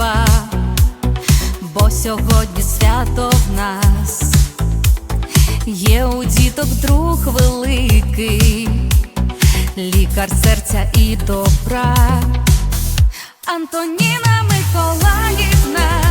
неба, бо сьогодні свято в нас, є у діток друг великий, лікар серця і добра, Антоніна Миколаївна,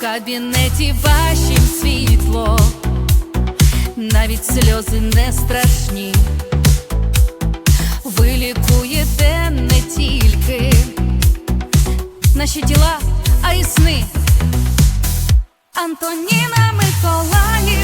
В кабінеті вашім світло, навіть сльози не страшні. Ви лікуєте не тільки наші тіла, а і сни. Антоніна Миколаївна,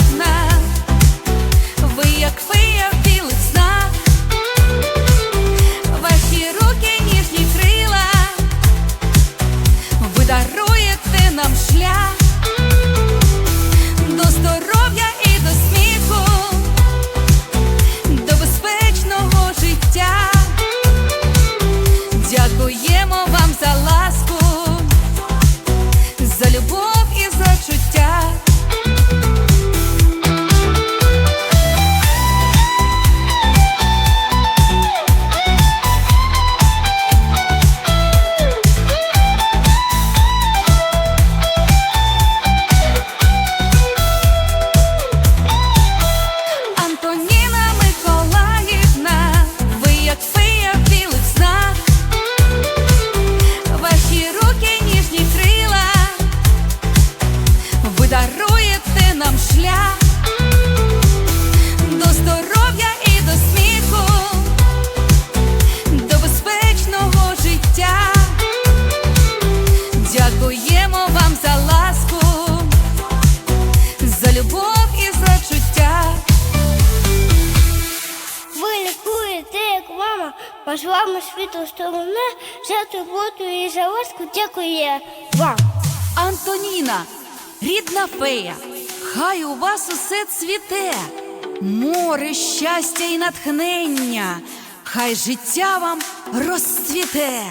ми світу сторони, за турботу і за ласку дякує вам. Антоніна, рідна фея, хай у вас усе цвіте, море щастя і натхнення, хай життя вам розцвіте.